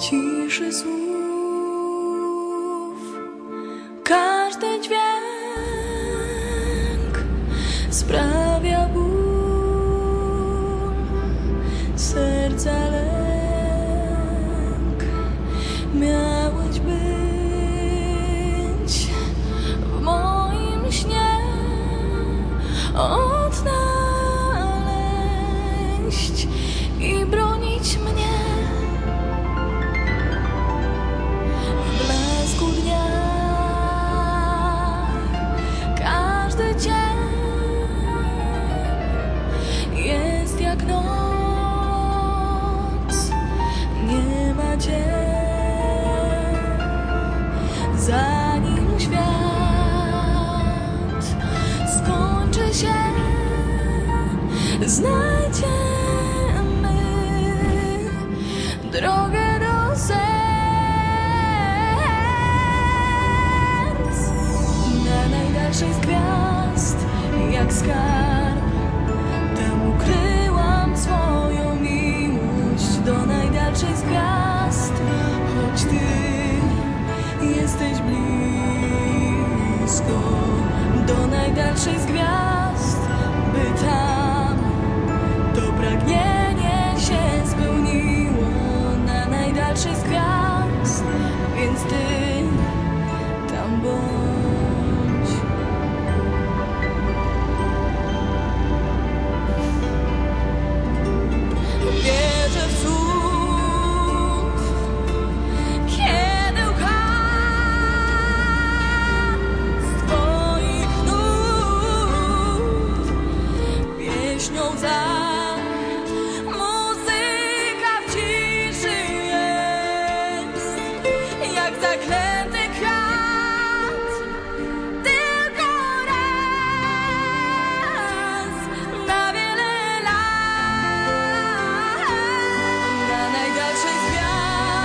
ciszy słów. Każdy dźwięk sprawia ból, serca lęk. Miałeś być w moim śnie, odnaleźć każdy dzień jest jak noc, nie ma dzień. Zanim świat skończy się, znajdziemy drogę do serc. Jak skarb, tam ukryłam swoją miłość do najdalszej z gwiazd, choć ty jesteś blisko do najdalszej z gwiazd, by tam Muzyka w ciszy jest, jak zaklęty kraj.